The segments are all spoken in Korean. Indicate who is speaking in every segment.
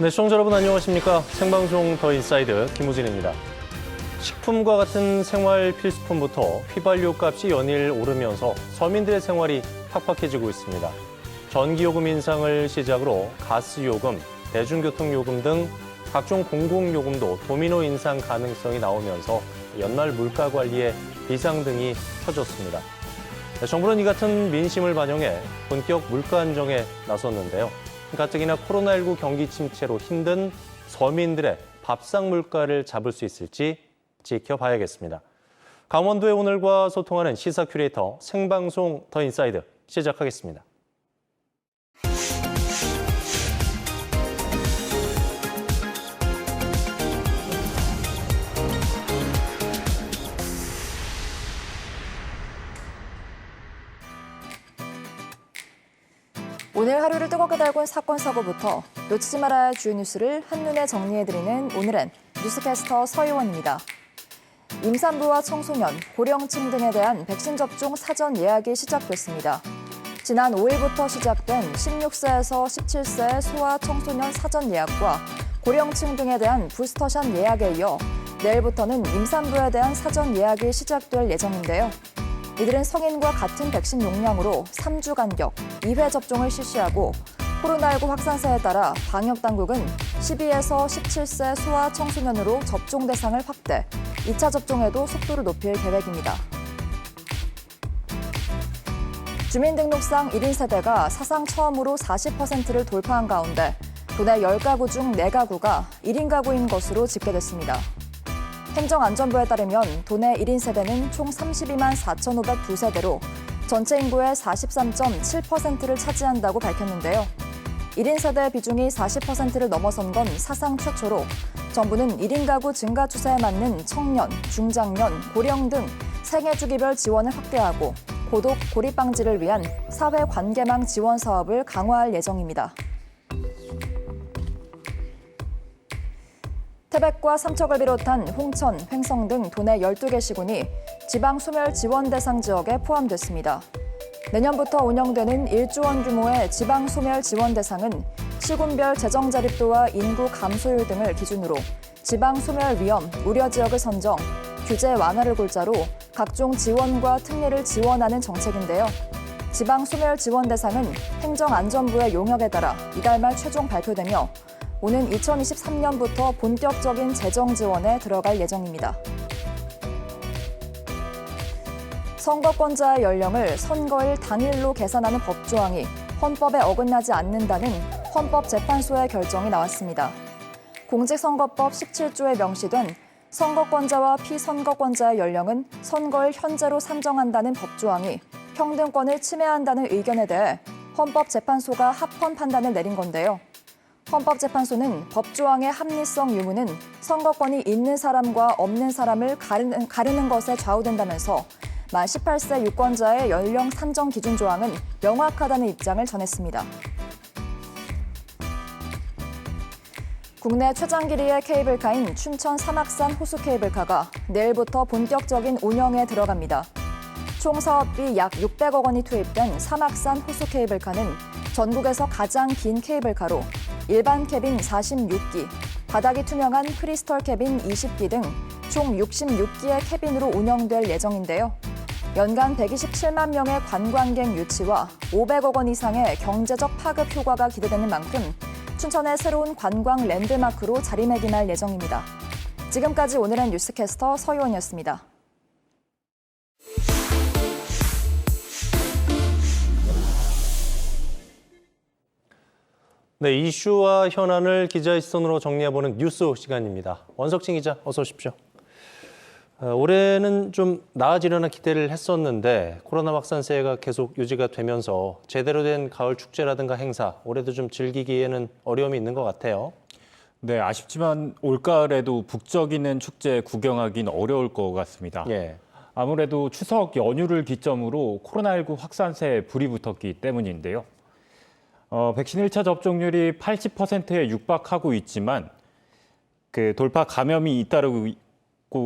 Speaker 1: 네, 시청자 여러분 안녕하십니까? 생방송 더 인사이드 김우진입니다. 식품과 같은 생활 필수품부터 휘발유 값이 연일 오르면서 서민들의 생활이 팍팍해지고 있습니다. 전기요금 인상을 시작으로 가스요금, 대중교통요금 등 각종 공공요금도 도미노 인상 가능성이 나오면서 연말 물가 관리에 비상등이 켜졌습니다. 네, 정부는 이 같은 민심을 반영해 본격 물가 안정에 나섰는데요. 가뜩이나 코로나19 경기 침체로 힘든 서민들의 밥상 물가를 잡을 수 있을지 지켜봐야겠습니다. 강원도의 오늘과 소통하는 시사 큐레이터 생방송 더 인사이드 시작하겠습니다.
Speaker 2: 오늘 하루를 뜨겁게 달군 사건 사고부터 놓치지 말아야 할 주요 뉴스를 한눈에 정리해드리는 오늘은 뉴스캐스터 서유원입니다. 임산부와 청소년, 고령층 등에 대한 백신 접종 사전 예약이 시작됐습니다. 지난 5일부터 시작된 16세에서 17세 소아 청소년 사전 예약과 고령층 등에 대한 부스터샷 예약에 이어 내일부터는 임산부에 대한 사전 예약이 시작될 예정인데요. 이들은 성인과 같은 백신 용량으로 3주 간격 2회 접종을 실시하고 코로나19 확산세에 따라 방역 당국은 12에서 17세 소아 청소년으로 접종 대상을 확대, 2차 접종에도 속도를 높일 계획입니다. 주민등록상 1인 세대가 사상 처음으로 40%를 돌파한 가운데 도내 10가구 중 4가구가 1인 가구인 것으로 집계됐습니다. 행정안전부에 따르면 도내 1인 세대는 총 32만 4,502세대로 전체 인구의 43.7%를 차지한다고 밝혔는데요. 1인 세대 비중이 40%를 넘어선 건 사상 최초로 정부는 1인 가구 증가 추세에 맞는 청년, 중장년, 고령 등 생애 주기별 지원을 확대하고 고독, 고립 방지를 위한 사회 관계망 지원 사업을 강화할 예정입니다. 태백과 삼척을 비롯한 홍천, 횡성 등 도내 12개 시군이 지방 소멸 지원 대상 지역에 포함됐습니다. 내년부터 운영되는 1조 원 규모의 지방 소멸 지원 대상은 시군별 재정 자립도와 인구 감소율 등을 기준으로 지방 소멸 위험, 우려 지역을 선정, 규제 완화를 골자로 각종 지원과 특례를 지원하는 정책인데요. 지방 소멸 지원 대상은 행정안전부의 용역에 따라 이달 말 최종 발표되며 오는 2023년부터 본격적인 재정 지원에 들어갈 예정입니다. 선거권자의 연령을 선거일 당일로 계산하는 법조항이 헌법에 어긋나지 않는다는 헌법재판소의 결정이 나왔습니다. 공직선거법 17조에 명시된 선거권자와 피선거권자의 연령은 선거일 현재로 산정한다는 법조항이 평등권을 침해한다는 의견에 대해 헌법재판소가 합헌 판단을 내린 건데요. 헌법재판소는 법조항의 합리성 유무는 선거권이 있는 사람과 없는 사람을 가르는, 가르는 것에 좌우된다면서 만 18세 유권자의 연령 산정 기준 조항은 명확하다는 입장을 전했습니다. 국내 최장 길이의 케이블카인 춘천 사막산 호수 케이블카가 내일부터 본격적인 운영에 들어갑니다. 총 사업비 약 600억 원이 투입된 사막산 호수 케이블카는 전국에서 가장 긴 케이블카로 일반 캐빈 46기, 바닥이 투명한 크리스털 캐빈 20기 등 총 66기의 캐빈으로 운영될 예정인데요. 연간 127만 명의 관광객 유치와 500억 원 이상의 경제적 파급 효과가 기대되는 만큼 춘천의 새로운 관광 랜드마크로 자리매김할 예정입니다. 지금까지 오늘의 뉴스캐스터 서유원이었습니다.
Speaker 1: 네, 이슈와 현안을 기자의 시선으로 정리해보는 뉴스 시간입니다. 원석진 기자, 어서 오십시오. 어, 올해는 좀 나아지려나 기대를 했었는데 코로나 확산세가 계속 유지가 되면서 제대로 된 가을 축제라든가 행사 올해도 좀 즐기기에는 어려움이 있는 것 같아요.
Speaker 3: 네, 아쉽지만 올가을에도 북적이는 축제 구경하긴 어려울 것 같습니다.
Speaker 1: 예.
Speaker 3: 아무래도 추석 연휴를 기점으로 코로나19 확산세에 불이 붙었기 때문인데요. 어, 백신 1차 접종률이 80%에 육박하고 있지만 그 돌파 감염이 잇따르고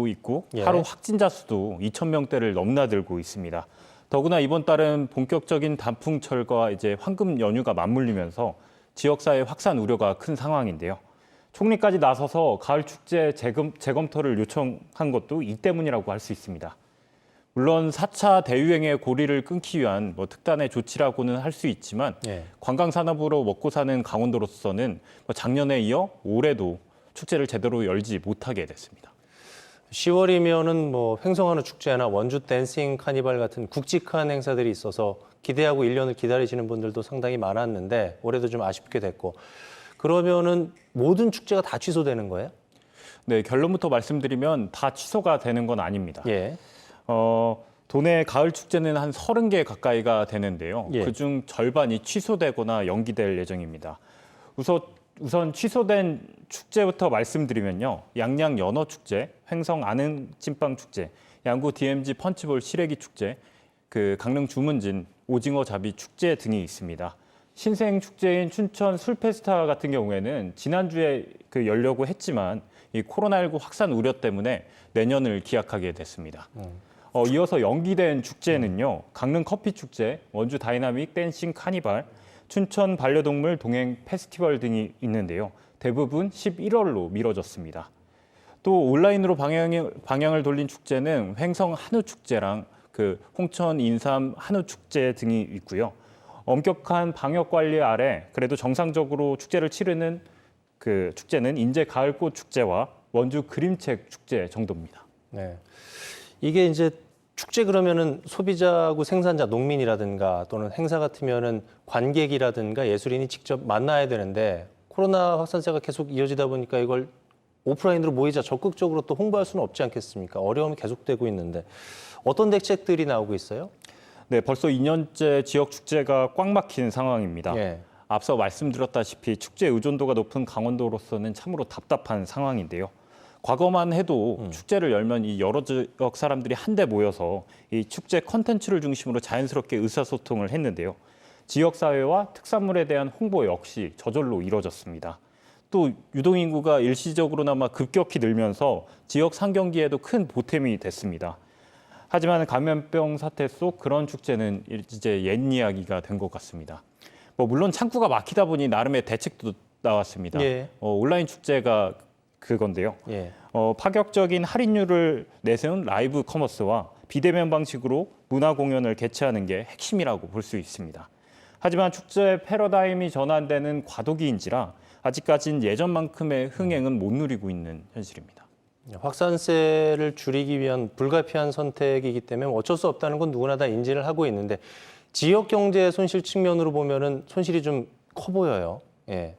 Speaker 3: 있고
Speaker 1: 예.
Speaker 3: 하루 확진자 수도 2천 명대를 넘나들고 있습니다. 더구나 이번 달은 본격적인 단풍철과 이제 황금 연휴가 맞물리면서 지역사회 확산 우려가 큰 상황인데요. 총리까지 나서서 가을 축제 재검, 재검토를 요청한 것도 이 때문이라고 할 수 있습니다. 물론 4차 대유행의 고리를 끊기 위한 뭐 특단의 조치라고는 할 수 있지만
Speaker 1: 예.
Speaker 3: 관광 산업으로 먹고 사는 강원도로서는 뭐 작년에 이어 올해도 축제를 제대로 열지 못하게 됐습니다.
Speaker 1: 10월이면은 뭐 횡성한우 축제나 원주 댄싱 카니발 같은 굵직한 행사들이 있어서 기대하고 1년을 기다리시는 분들도 상당히 많았는데 올해도 좀 아쉽게 됐고 그러면은 모든 축제가 다 취소되는 거예요?
Speaker 3: 네, 결론부터 말씀드리면 다 취소가 되는 건 아닙니다.
Speaker 1: 예.
Speaker 3: 어, 도내 가을 축제는 한 30개 가까이가 되는데요.
Speaker 1: 예.
Speaker 3: 그중 절반이 취소되거나 연기될 예정입니다. 우선 우선 취소된 축제부터 말씀드리면요. 양양 연어 축제, 횡성 아는 찐빵 축제, 양구 DMG 펀치볼 시래기 축제, 그 강릉 주문진 오징어 잡이 축제 등이 있습니다. 신생 축제인 춘천 술페스타 같은 경우에는 지난주에 그 열려고 했지만 이 코로나19 확산 우려 때문에 내년을 기약하게 됐습니다. 어, 이어서 연기된 축제는요. 강릉 커피 축제, 원주 다이나믹 댄싱 카니발, 춘천 반려동물 동행 페스티벌 등이 있는데요. 대부분 11월로 미뤄졌습니다. 또 온라인으로 방향을, 방향을 돌린 축제는 횡성 한우 축제랑 그 홍천 인삼 한우 축제 등이 있고요. 엄격한 방역 관리 아래 그래도 정상적으로 축제를 치르는 그 축제는 인제 가을꽃 축제와 원주 그림책 축제 정도입니다.
Speaker 1: 네. 이게 이제 축제 그러면은 소비자하고 생산자, 농민이라든가 또는 행사 같으면은 관객이라든가 예술인이 직접 만나야 되는데 코로나 확산세가 계속 이어지다 보니까 이걸 오프라인으로 모이자 적극적으로 또 홍보할 수는 없지 않겠습니까? 어려움이 계속되고 있는데 어떤 대책들이 나오고 있어요?
Speaker 3: 네, 벌써 2년째 지역 축제가 꽉 막힌 상황입니다.
Speaker 1: 예.
Speaker 3: 앞서 말씀드렸다시피 축제 의존도가 높은 강원도로서는 참으로 답답한 상황인데요. 과거만 해도 축제를 열면 이 여러 지역 사람들이 한데 모여서 이 축제 컨텐츠를 중심으로 자연스럽게 의사소통을 했는데요. 지역 사회와 특산물에 대한 홍보 역시 저절로 이뤄졌습니다. 또 유동 인구가 일시적으로나마 급격히 늘면서 지역 상경기에도 큰 보탬이 됐습니다. 하지만 감염병 사태 속 그런 축제는 이제 옛 이야기가 된 것 같습니다. 뭐 물론 창구가 막히다 보니 나름의 대책도 나왔습니다.
Speaker 1: 예.
Speaker 3: 어, 온라인 축제가 그건데요.
Speaker 1: 예.
Speaker 3: 어, 파격적인 할인율을 내세운 라이브 커머스와 비대면 방식으로 문화 공연을 개최하는 게 핵심이라고 볼 수 있습니다. 하지만 축제 패러다임이 전환되는 과도기인지라 아직까진 예전만큼의 흥행은 못 누리고 있는 현실입니다.
Speaker 1: 확산세를 줄이기 위한 불가피한 선택이기 때문에 어쩔 수 없다는 건 누구나 다 인지를 하고 있는데 지역 경제 손실 측면으로 보면은 손실이 좀 커 보여요. 예.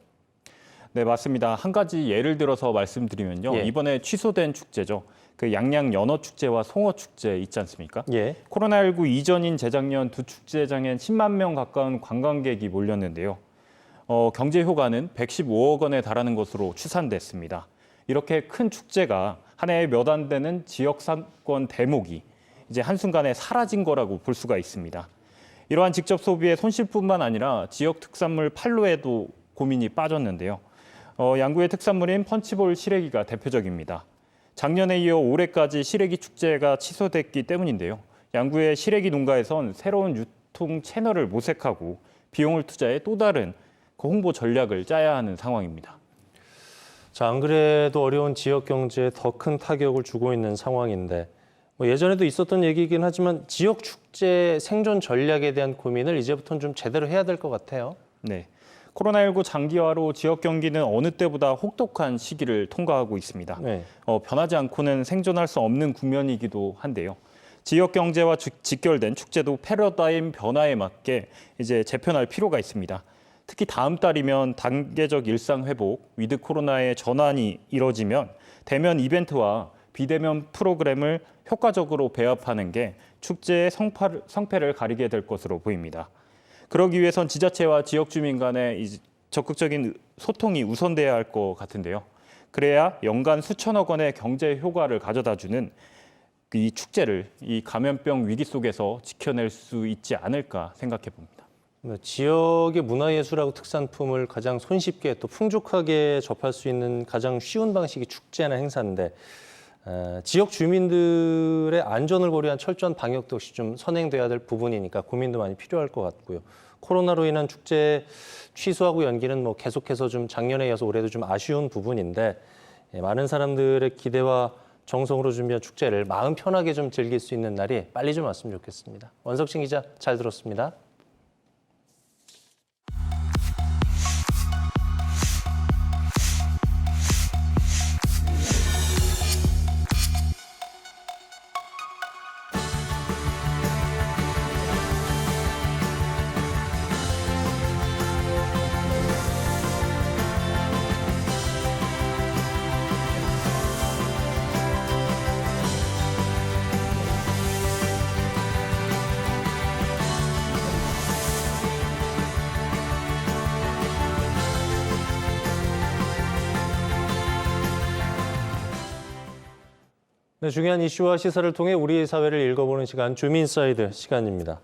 Speaker 3: 네, 맞습니다. 한 가지 예를 들어서 말씀드리면요.
Speaker 1: 예.
Speaker 3: 이번에 취소된 축제죠. 그 양양 연어 축제와 송어 축제 있지 않습니까?
Speaker 1: 예.
Speaker 3: 코로나19 이전인 재작년 두 축제장엔 10만 명 가까운 관광객이 몰렸는데요. 어, 경제 효과는 115억 원에 달하는 것으로 추산됐습니다. 이렇게 큰 축제가 한 해에 몇 안 되는 지역 상권 대목이 이제 한순간에 사라진 거라고 볼 수가 있습니다. 이러한 직접 소비의 손실뿐만 아니라 지역 특산물 판로에도 고민이 빠졌는데요. 어, 양구의 특산물인 펀치볼 시래기가 대표적입니다. 작년에 이어 올해까지 시래기 축제가 취소됐기 때문인데요. 양구의 시래기 농가에선 새로운 유통 채널을 모색하고 비용을 투자해 또 다른 그 홍보 전략을 짜야 하는 상황입니다.
Speaker 1: 자, 안 그래도 어려운 지역 경제에 더 큰 타격을 주고 있는 상황인데 뭐 예전에도 있었던 얘기이긴 하지만 지역 축제 생존 전략에 대한 고민을 이제부터는 좀 제대로 해야 될 것 같아요.
Speaker 3: 네. 코로나19 장기화로 지역 경기는 어느 때보다 혹독한 시기를 통과하고 있습니다.
Speaker 1: 네.
Speaker 3: 어, 변하지 않고는 생존할 수 없는 국면이기도 한데요. 지역 경제와 직- 직결된 축제도 패러다임 변화에 맞게 이제 재편할 필요가 있습니다. 특히 다음 달이면 단계적 일상 회복, 위드 코로나의 전환이 이뤄지면 대면 이벤트와 비대면 프로그램을 효과적으로 배합하는 게 축제의 성패를 가리게 될 것으로 보입니다. 그러기 위해선 지자체와 지역 주민 간의 이 적극적인 소통이 우선돼야 할 것 같은데요. 그래야 연간 수천억 원의 경제 효과를 가져다주는 이 축제를 이 감염병 위기 속에서 지켜낼 수 있지 않을까 생각해 봅니다.
Speaker 1: 뭐 지역의 문화예술하고 특산품을 가장 손쉽게 또 풍족하게 접할 수 있는 가장 쉬운 방식이 축제나 행사인데 에, 지역 주민들의 안전을 고려한 철저한 방역 도 역시 좀 선행돼야 될 부분이니까 고민도 많이 필요할 것 같고요. 코로나로 인한 축제 취소하고 연기는 뭐 계속해서 좀 작년에 이어서 올해도 좀 아쉬운 부분인데 예, 많은 사람들의 기대와 정성으로 준비한 축제를 마음 편하게 좀 즐길 수 있는 날이 빨리 좀 왔으면 좋겠습니다. 원석진 기자 잘 들었습니다. 네, 중요한 이슈와 시사를 통해 우리 사회를 읽어보는 시간 주민사이드 시간입니다.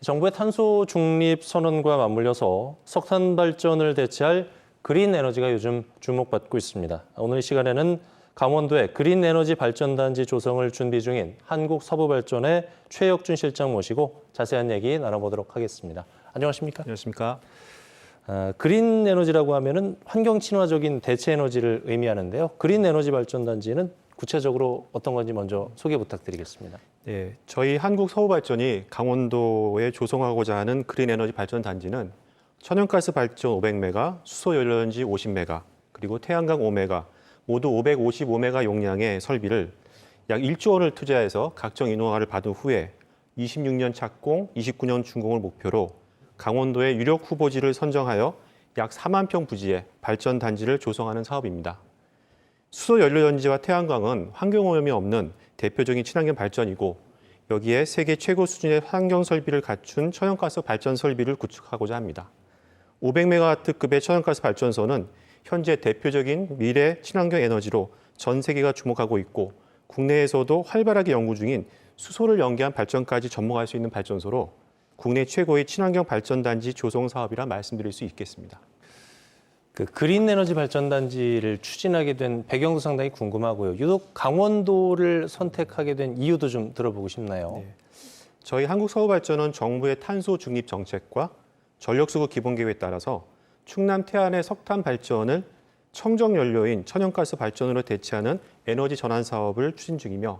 Speaker 1: 정부의 탄소 중립 선언과 맞물려서 석탄 발전을 대체할 그린 에너지가 요즘 주목받고 있습니다. 오늘 이 시간에는 강원도의 그린 에너지 발전단지 조성을 준비 중인 한국서부발전의 최혁준 실장 모시고 자세한 얘기 나눠보도록 하겠습니다. 안녕하십니까?
Speaker 4: 안녕하십니까.
Speaker 1: 아, 그린 에너지라고 하면은 환경 친화적인 대체 에너지를 의미하는데요. 그린 에너지 발전단지는 구체적으로 어떤 건지 먼저 소개 부탁드리겠습니다.
Speaker 4: 네, 저희 한국서부발전이 강원도에 조성하고자 하는 그린 에너지 발전 단지는 천연가스 발전 500메가, 수소 연료전지 50메가, 그리고 태양광 5메가, 모두 555메가 용량의 설비를 약 1조 원을 투자해서 각종 인허가를 받은 후에 26년 착공, 29년 준공을 목표로 강원도의 유력 후보지를 선정하여 약 4만 평 부지의 발전 단지를 조성하는 사업입니다. 수소 연료전지와 태양광은 환경 오염이 없는 대표적인 친환경 발전이고 여기에 세계 최고 수준의 환경 설비를 갖춘 천연가스 발전 설비를 구축하고자 합니다. 500메가와트급의 천연가스 발전소는 현재 대표적인 미래 친환경 에너지로 전 세계가 주목하고 있고 국내에서도 활발하게 연구 중인 수소를 연계한 발전까지 접목할 수 있는 발전소로 국내 최고의 친환경 발전단지 조성 사업이라 말씀드릴 수 있겠습니다.
Speaker 1: 그 그린 에너지 발전단지를 추진하게 된 배경도 상당히 궁금하고요. 유독 강원도를 선택하게 된 이유도 좀 들어보고 싶나요?
Speaker 4: 네. 저희 한국서울발전은 정부의 탄소 중립 정책과 전력수급 기본계획에 따라서 충남 태안의 석탄 발전을 청정 연료인 천연가스 발전으로 대체하는 에너지 전환 사업을 추진 중이며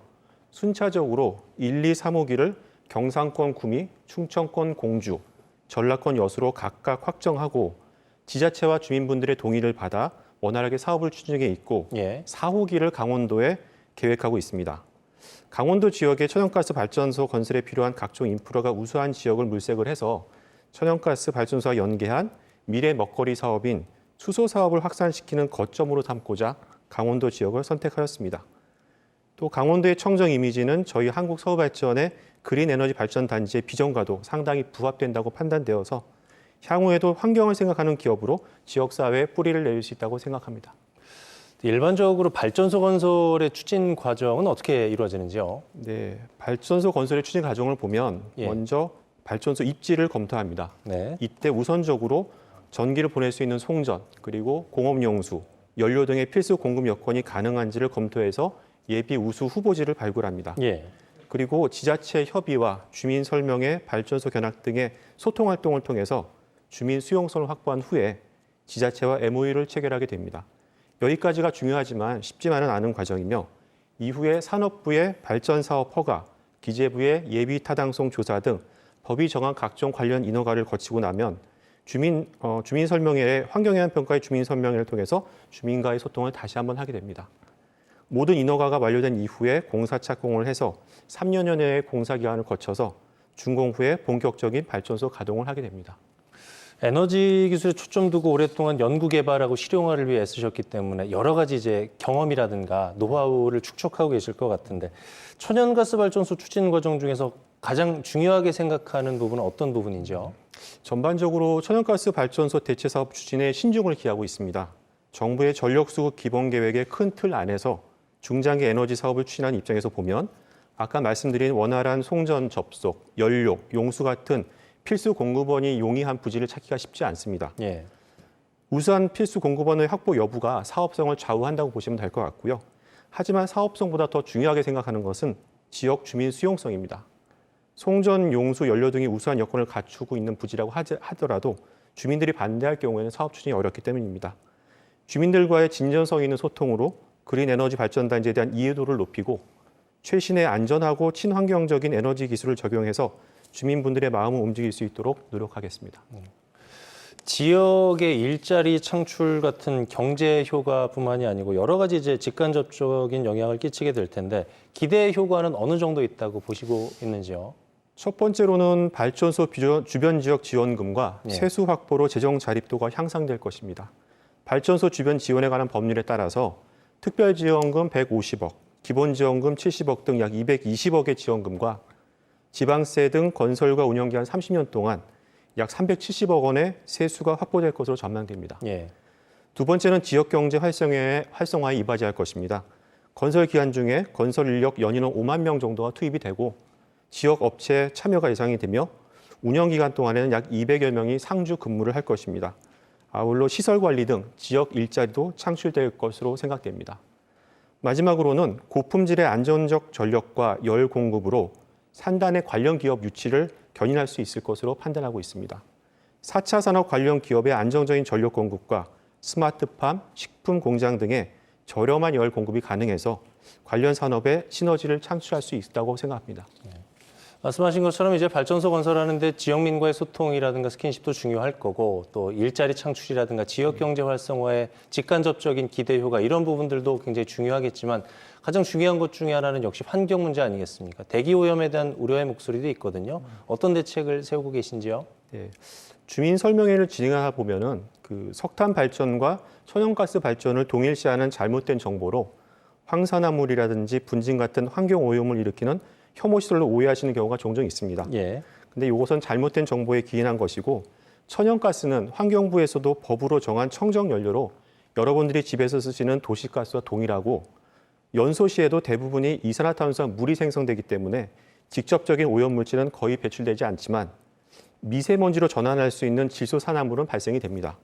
Speaker 4: 순차적으로 1, 2, 3호기를 경상권 구미, 충청권 공주, 전라권 여수로 각각 확정하고 지자체와 주민분들의 동의를 받아 원활하게 사업을 추진 중에 있고
Speaker 1: 예.
Speaker 4: 4호기를 강원도에 계획하고 있습니다. 강원도 지역의 천연가스 발전소 건설에 필요한 각종 인프라가 우수한 지역을 물색을 해서 천연가스 발전소와 연계한 미래 먹거리 사업인 수소 사업을 확산시키는 거점으로 삼고자 강원도 지역을 선택하였습니다. 또 강원도의 청정 이미지는 저희 한국 서울 발전의 그린 에너지 발전 단지의 비전과도 상당히 부합된다고 판단되어서 향후에도 환경을 생각하는 기업으로 지역사회에 뿌리를 내릴 수 있다고 생각합니다.
Speaker 1: 일반적으로 발전소 건설의 추진 과정은 어떻게 이루어지는지요?
Speaker 4: 네, 발전소 건설의 추진 과정을 보면
Speaker 1: 예.
Speaker 4: 먼저 발전소 입지를 검토합니다.
Speaker 1: 네.
Speaker 4: 이때 우선적으로 전기를 보낼 수 있는 송전, 그리고 공업용수, 연료 등의 필수 공급 여건이 가능한지를 검토해서 예비 우수 후보지를 발굴합니다.
Speaker 1: 예.
Speaker 4: 그리고 지자체 협의와 주민 설명회, 발전소 견학 등의 소통 활동을 통해서 주민 수용성을 확보한 후에 지자체와 MOU를 체결하게 됩니다. 여기까지가 중요하지만 쉽지만은 않은 과정이며 이후에 산업부의 발전 사업 허가, 기재부의 예비 타당성 조사 등 법이 정한 각종 관련 인허가를 거치고 나면 주민 어, 주민 설명회의 환경해안 평가의 주민 설명회를 통해서 주민과의 소통을 다시 한번 하게 됩니다. 모든 인허가가 완료된 이후에 공사 착공을 해서 3년여 내의 공사 기간을 거쳐서 준공 후에 본격적인 발전소 가동을 하게 됩니다.
Speaker 1: 에너지 기술에 초점 두고 오랫동안 연구 개발하고 실용화를 위해 애쓰셨기 때문에 여러 가지 이제 경험이라든가 노하우를 축적하고 계실 것 같은데 천연가스 발전소 추진 과정 중에서 가장 중요하게 생각하는 부분은 어떤 부분인지요?
Speaker 4: 전반적으로 천연가스 발전소 대체 사업 추진에 신중을 기하고 있습니다. 정부의 전력 수급 기본 계획의 큰 틀 안에서 중장기 에너지 사업을 추진하는 입장에서 보면 아까 말씀드린 원활한 송전 접속, 연료, 용수 같은 필수 공급원이 용이한 부지를 찾기가 쉽지 않습니다.
Speaker 1: 예.
Speaker 4: 우수한 필수 공급원의 확보 여부가 사업성을 좌우한다고 보시면 될 것 같고요. 하지만 사업성보다 더 중요하게 생각하는 것은 지역 주민 수용성입니다. 송전, 용수, 연료 등이 우수한 여건을 갖추고 있는 부지라고 하더라도 주민들이 반대할 경우에는 사업 추진이 어렵기 때문입니다. 주민들과의 진전성 있는 소통으로 그린 에너지 발전 단지에 대한 이해도를 높이고 최신의 안전하고 친환경적인 에너지 기술을 적용해서 주민분들의 마음을 움직일 수 있도록 노력하겠습니다.
Speaker 1: 지역의 일자리 창출 같은 경제 효과뿐만이 아니고 여러 가지 이제 직간접적인 영향을 끼치게 될 텐데 기대 효과는 어느 정도 있다고 보시고 있는지요?
Speaker 4: 첫 번째로는 발전소 주변 지역 지원금과
Speaker 1: 예.
Speaker 4: 세수 확보로 재정 자립도가 향상될 것입니다. 발전소 주변 지원에 관한 법률에 따라서 특별지원금 150억, 기본지원금 70억 등 약 220억의 지원금과 지방세 등 건설과 운영 기간 30년 동안 약 370억 원의 세수가 확보될 것으로 전망됩니다.
Speaker 1: 예.
Speaker 4: 두 번째는 지역 경제 활성화에, 활성화에 이바지할 것입니다. 건설 기간 중에 건설 인력 연인원 5만 명 정도가 투입이 되고 지역 업체 참여가 예상이 되며 운영 기간 동안에는 약 200여 명이 상주 근무를 할 것입니다. 아울러 시설 관리 등 지역 일자리도 창출될 것으로 생각됩니다. 마지막으로는 고품질의 안전적 전력과 열 공급으로 산단의 관련 기업 유치를 견인할 수 있을 것으로 판단하고 있습니다. 4차 산업 관련 기업의 안정적인 전력 공급과 스마트팜, 식품 공장 등의 저렴한 열 공급이 가능해서 관련 산업의 시너지를 창출할 수 있다고 생각합니다.
Speaker 1: 말씀하신 것처럼 이제 발전소 건설하는데 지역민과의 소통이라든가 스킨십도 중요할 거고 또 일자리 창출이라든가 지역 경제 활성화에 직간접적인 기대 효과 이런 부분들도 굉장히 중요하겠지만 가장 중요한 것 중에 하나는 역시 환경 문제 아니겠습니까? 대기 오염에 대한 우려의 목소리도 있거든요. 어떤 대책을 세우고 계신지요?
Speaker 4: 예, 주민 설명회를 진행하다 보면은 그 석탄 발전과 천연가스 발전을 동일시하는 잘못된 정보로 황산화물이라든지 분진 같은 환경 오염을 일으키는 혐오 시설로 오해하시는 경우가 종종 있습니다.
Speaker 1: 예.
Speaker 4: 근데 이것은 잘못된 정보에 기인한 것이고 천연가스는 환경부에서도 법으로 정한 청정 연료로 여러분들이 집에서 쓰시는 도시가스와 동일하고 연소 시에도 대부분이 이산화탄소와 물이 생성되기 때문에 직접적인 오염 물질은 거의 배출되지 않지만 미세먼지로 전환할 수 있는 질소산화물은 발생이 됩니다.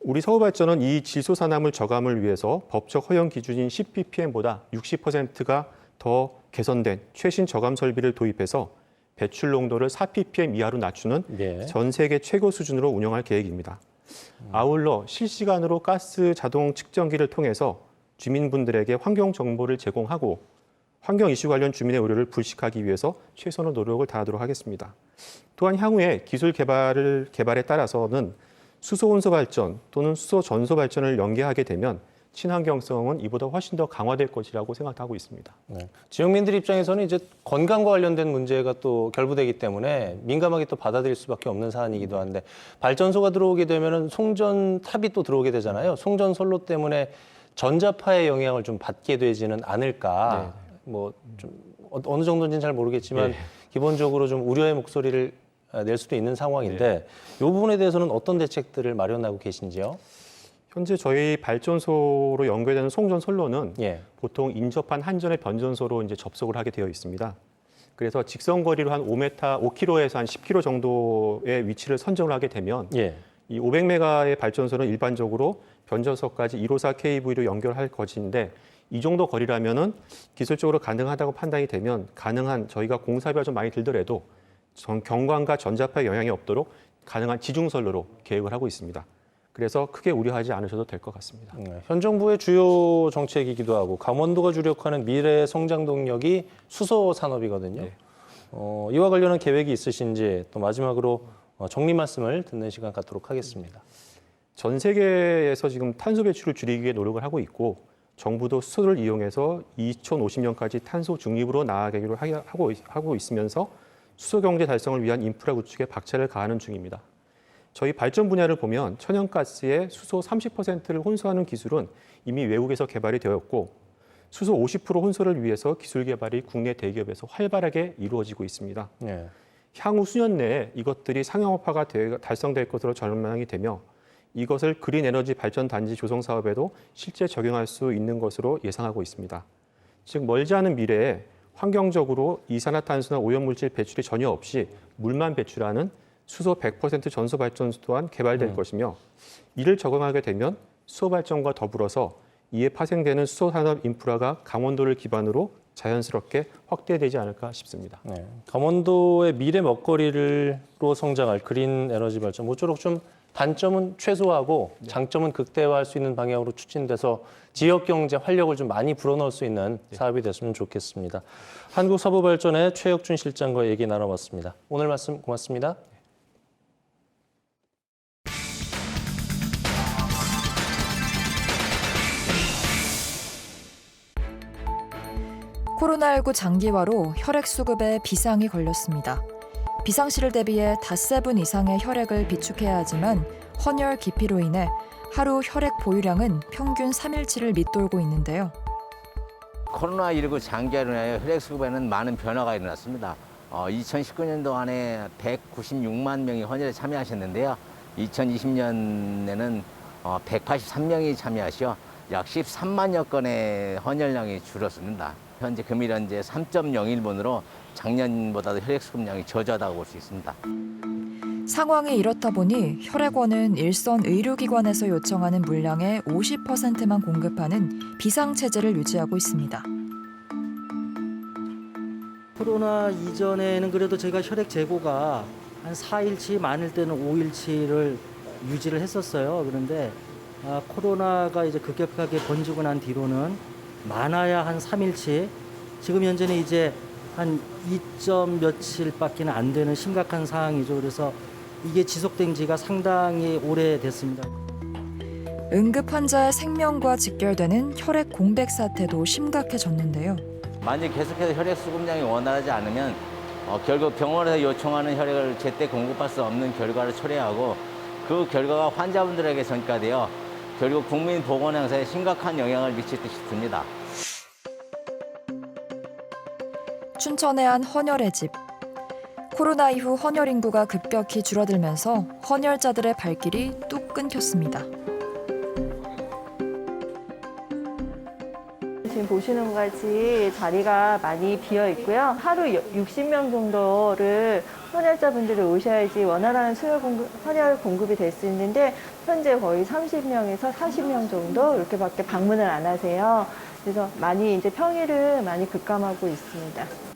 Speaker 4: 우리 서울발전은 이 질소산화물 저감을 위해서 법적 허용 기준인 10ppm보다 60%가 더 개선된 최신 저감 설비를 도입해서 배출 농도를 4ppm 이하로 낮추는
Speaker 1: 예.
Speaker 4: 전 세계 최고 수준으로 운영할 계획입니다. 아울러 실시간으로 가스 자동 측정기를 통해서 주민분들에게 환경 정보를 제공하고 환경 이슈 관련 주민의 우려를 불식하기 위해서 최선의 노력을 다하도록 하겠습니다. 또한 향후에 기술 개발을 개발에 따라서는 수소 온소 발전 또는 수소 전소 발전을 연계하게 되면 친환경성은 이보다 훨씬 더 강화될 것이라고 생각하고 있습니다.
Speaker 1: 네. 지역민들 입장에서는 이제 건강과 관련된 문제가 또 결부되기 때문에 민감하게 또 받아들일 수밖에 없는 사안이기도 한데 발전소가 들어오게 되면은 송전 탑이 또 들어오게 되잖아요. 송전 선로 때문에 전자파의 영향을 좀 받게 되지는 않을까. 뭐 좀 어느 정도인지는 잘 모르겠지만
Speaker 4: 네.
Speaker 1: 기본적으로 좀 우려의 목소리를 아, 낼 수도 있는 상황인데 이 부분에 대해서는 어떤 대책들을 마련하고 계신지요?
Speaker 4: 현재 저희 발전소로 연결되는 송전 선로는
Speaker 1: 예.
Speaker 4: 보통 인접한 한전의 변전소로 이제 접속을 하게 되어 있습니다. 그래서 직선 거리로 한 5m, 5km에서 한 10km 정도의 위치를 선정을 하게 되면
Speaker 1: 예.
Speaker 4: 이 500메가의 발전소는 일반적으로 변전소까지 154 KV로 연결할 것인데 이 정도 거리라면은 기술적으로 가능하다고 판단이 되면 가능한 저희가 공사비가 좀 많이 들더라도 전- 경관과 전자파에 영향이 없도록 가능한 지중선로로 계획을 하고 있습니다. 그래서 크게 우려하지 않으셔도 될 것 같습니다.
Speaker 1: 네, 현 정부의 주요 정책이기도 하고 강원도가 주력하는 미래 성장 동력이 수소 산업이거든요.
Speaker 4: 네.
Speaker 1: 어, 이와 관련한 계획이 있으신지 또 마지막으로 어, 정리 말씀을 듣는 시간 갖도록 하겠습니다.
Speaker 4: 전 세계에서 지금 탄소 배출을 줄이기 위해 노력을 하고 있고 정부도 수소를 이용해서 2050년까지 탄소 중립으로 나아가기로 하고 있으면서 수소 경제 달성을 위한 인프라 구축에 박차를 가하는 중입니다. 저희 발전 분야를 보면 천연가스의 수소 30%를 혼소하는 기술은 이미 외국에서 개발이 되었고 수소 50% 혼소를 위해서 기술 개발이 국내 대기업에서 활발하게 이루어지고 있습니다.
Speaker 1: 네.
Speaker 4: 향후 수년 내에 이것들이 상용화가 되- 달성될 것으로 전망이 되며 이것을 그린 에너지 발전 단지 조성 사업에도 실제 적용할 수 있는 것으로 예상하고 있습니다. 즉 멀지 않은 미래에 환경적으로 이산화탄소나 오염물질 배출이 전혀 없이 물만 배출하는 수소 100% 전소 발전소 또한 개발될 것이며 이를 적용하게 되면 수소 발전과 더불어서 이에 파생되는 수소 산업 인프라가 강원도를 기반으로 자연스럽게 확대되지 않을까 싶습니다.
Speaker 1: 네, 강원도의 미래 먹거리로 성장할 그린 에너지 발전 모쪼록 좀 단점은 최소화하고 장점은 극대화할 수 있는 방향으로 추진돼서 지역 경제 활력을 좀 많이 불어넣을 수 있는 사업이 됐으면 좋겠습니다. 한국서부발전의 최혁준 실장과 얘기 나눠봤습니다. 오늘 말씀 고맙습니다.
Speaker 2: 코로나19 장기화로 혈액 수급에 비상이 걸렸습니다. 비상시를 대비해 닷세 분 이상의 혈액을 비축해야 하지만 헌혈 기피로 인해 하루 혈액 보유량은 평균 3일치를 밑돌고 있는데요.
Speaker 5: 코로나19 장기화로 인하여 혈액 수급에는 많은 변화가 일어났습니다. 어, 2019년도 안에 196만 명이 헌혈에 참여하셨는데요. 2020년에는 어, 183명이 참여하시어 약 13만여 건의 헌혈량이 줄었습니다. 현재 금일 현재 3.01분으로 작년보다도 혈액 수급량이 저조하다고 볼 수 있습니다.
Speaker 2: 상황이 이렇다 보니 혈액원은 일선 의료기관에서 요청하는 물량의 50%만 공급하는 비상체제를 유지하고 있습니다.
Speaker 6: 코로나 이전에는 그래도 제가 혈액 재고가 한 4일치, 많을 때는 5일치를 유지를 했었어요. 그런데 아, 코로나가 이제 급격하게 번지고 난 뒤로는 많아야 한 3일치, 지금 현재는 이제 한 2점 며칠밖에 안 되는 심각한 상황이죠. 그래서 이게 지속된 지가 상당히 오래됐습니다.
Speaker 2: 응급 환자의 생명과 직결되는 혈액 공백 사태도 심각해졌는데요.
Speaker 5: 만약 계속해서 혈액 수급량이 원활하지 않으면 어, 결국 병원에서 요청하는 혈액을 제때 공급할 수 없는 결과를 초래하고 그 결과가 환자분들에게 전가되어 결국 국민 보건 행사에 심각한 영향을 미칠 듯 싶습니다.
Speaker 2: 춘천의 한 헌혈의 집. 코로나 이후 헌혈 인구가 급격히 줄어들면서 헌혈자들의 발길이 뚝 끊겼습니다.
Speaker 7: 지금 보시는 것 같이 자리가 많이 비어 있고요. 하루 60명 정도를 헌혈자분들이 오셔야지 원활한 수혈 공급, 헌혈 공급이 될 수 있는데 현재 거의 30명에서 40명 정도 이렇게밖에 방문을 안 하세요. 그래서 많이 이제 평일을 많이 급감하고 있습니다.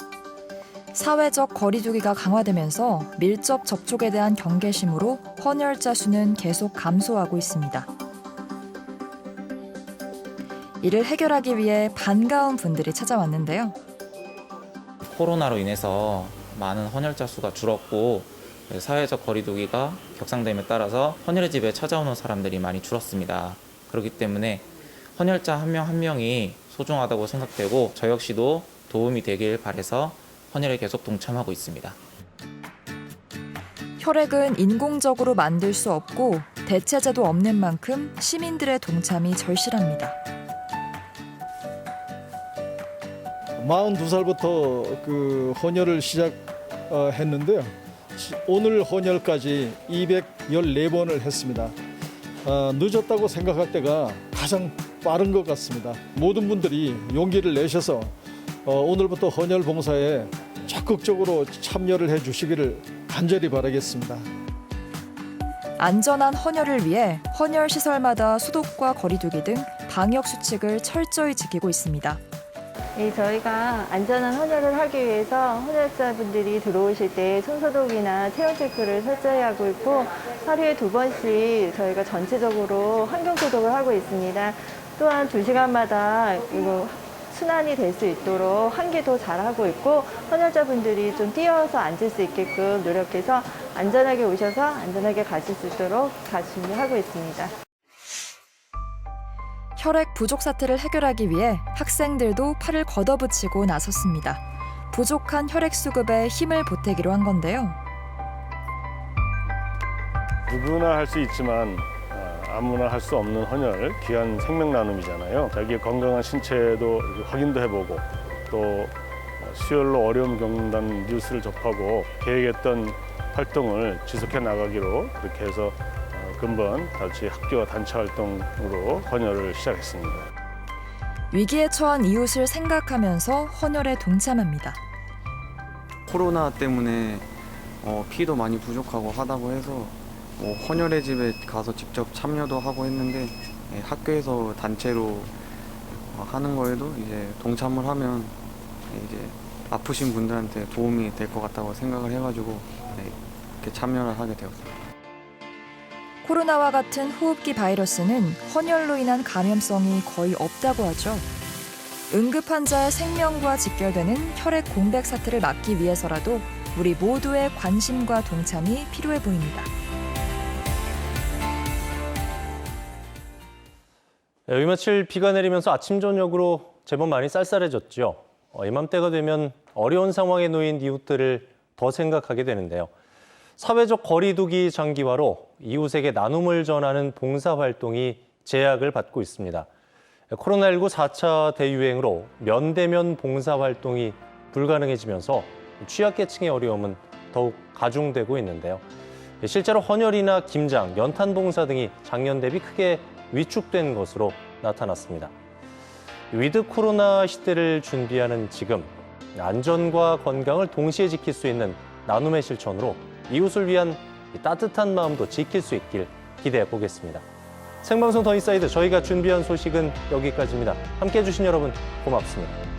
Speaker 2: 사회적 거리두기가 강화되면서 밀접 접촉에 대한 경계심으로 헌혈자 수는 계속 감소하고 있습니다. 이를 해결하기 위해 반가운 분들이 찾아왔는데요.
Speaker 8: 코로나로 인해서 많은 헌혈자 수가 줄었고 사회적 거리두기가 격상됨에 따라서 헌혈의 집에 찾아오는 사람들이 많이 줄었습니다. 그렇기 때문에 헌혈자 한 명한 명이 소중하다고 생각되고 저 역시도 도움이 되길 바래서 헌혈에 계속 동참하고 있습니다.
Speaker 2: 혈액은 인공적으로 만들 수 없고 대체제도 없는 만큼 시민들의 동참이 절실합니다.
Speaker 9: 42살부터 그 헌혈을 시작했는데요. 오늘 헌혈까지 214번을 했습니다. 아, 늦었다고 생각할 때가 가장 빠른 것 같습니다. 모든 분들이 용기를 내셔서 어, 오늘부터 헌혈 봉사에 적극적으로 참여를 해 주시기를 간절히 바라겠습니다.
Speaker 2: 안전한 헌혈을 위해 헌혈 시설마다 소독과 거리두기 등 방역 수칙을 철저히 지키고 있습니다.
Speaker 7: 예, 저희가 안전한 헌혈을 하기 위해서 헌혈자분들이 들어오실 때 손소독이나 체온 체크를 철저히 하고 있고 하루에 두 번씩 저희가 전체적으로 환경 소독을 하고 있습니다. 또한 두 시간마다 이거 순환이 될 수 있도록 환기도 잘 하고 있고 헌혈자분들이 좀 뛰어서 앉을 수 있게끔 노력해서 안전하게 오셔서 안전하게 가실 수 있도록 다 준비하고 있습니다.
Speaker 2: 혈액 부족 사태를 해결하기 위해 학생들도 팔을 걷어붙이고 나섰습니다. 부족한 혈액 수급에 힘을 보태기로 한 건데요.
Speaker 10: 누구나 할 수 있지만 아, 아무나 할 수 없는 헌혈 귀한 생명 나눔이잖아요. 자기의 건강한 신체도 확인도 해보고 또 수혈로 어려움 겪는다는 뉴스를 접하고 계획했던 활동을 지속해 나가기로 그렇게 해서 어, 근본 다시 학교와 단체 활동으로 헌혈을 시작했습니다.
Speaker 2: 위기에 처한 이웃을 생각하면서 헌혈에 동참합니다.
Speaker 11: 코로나 때문에 어, 피도 많이 부족하고 하다고 해서 뭐 헌혈의 집에 가서 직접 참여도 하고 했는데 예, 학교에서 단체로 어, 하는 거에도 이제 동참을 하면 이제 아프신 분들한테 도움이 될 것 같다고 생각을 해가지고 네, 이렇게 참여를 하게 되었습니다.
Speaker 2: 코로나와 같은 호흡기 바이러스는 헌혈로 인한 감염성이 거의 없다고 하죠. 응급 환자의 생명과 직결되는 혈액 공백 사태를 막기 위해서라도 우리 모두의 관심과 동참이 필요해 보입니다.
Speaker 1: 네, 이 며칠 비가 내리면서 아침 저녁으로 제법 많이 쌀쌀해졌죠. 어, 이맘때가 되면 어려운 상황에 놓인 이웃들을 더 생각하게 되는데요. 사회적 거리두기 장기화로 이웃에게 나눔을 전하는 봉사 활동이 제약을 받고 있습니다. 코로나19 4차 대유행으로 면대면 봉사 활동이 불가능해지면서 취약계층의 어려움은 더욱 가중되고 있는데요. 실제로 헌혈이나 김장, 연탄 봉사 등이 작년 대비 크게 위축된 것으로 나타났습니다. 위드 코로나 시대를 준비하는 지금 안전과 건강을 동시에 지킬 수 있는 나눔의 실천으로 이웃을 위한 따뜻한 마음도 지킬 수 있길 기대해 보겠습니다. 생방송 더 인사이드 저희가 준비한 소식은 여기까지입니다. 함께 해 주신 여러분 고맙습니다.